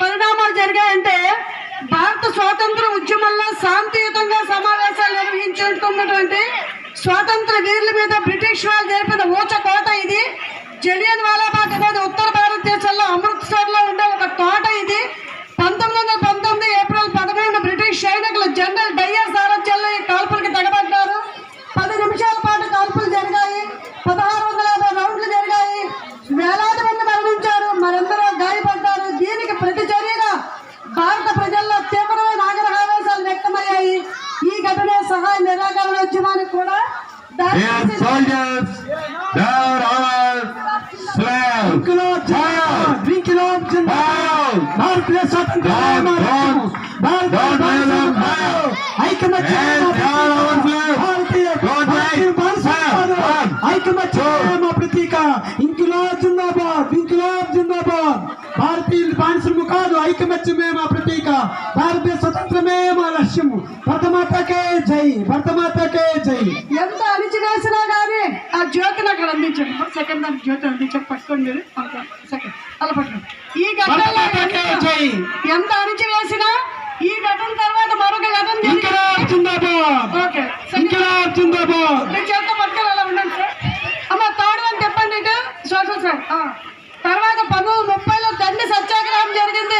పరిణామాలు జరిగాయంటే భారత స్వాతంత్ర ఉద్యమంలో శాంతియుతంగా సమావేశాలు నిర్వహించుకున్నటువంటి స్వాతంత్ర వీరుల మీద బ్రిటిష్ వాళ్ళు జరిపిన ఊచ కోత ఇది. కాదు. Fire. ఐకమత్యం మా ప్రతీక ఇంకిలాబ్ జిందాబాద్ ఇంకిలాబ్ జిందాబాద్ భారతీయ బానిసలు కాదు ఐకమత్యమే మా ప్రతీక మాతకే జై భర్త మాతకే జై. ఎంత అణిచి వేసినా కానీ ఆ జ్యోతిని అక్కడ అందించండి. సెకండ్ దానికి జ్యోతి అందించండి. పట్టుకోండి సెకండ్ అలా పట్టుకోండి. ఈ జై. ఎంత అణిచి వేసినా ఈ ఘటన తర్వాత మరొక ఘటన ఓకే మీ చేత పట్టుకొని అలా ఉండండి అమ్మ తాడు చెప్పండి సోషల్ సార్. తర్వాత పంతొమ్మిది ముప్పైలో తండ్రి సత్యాగ్రహం జరిగింది.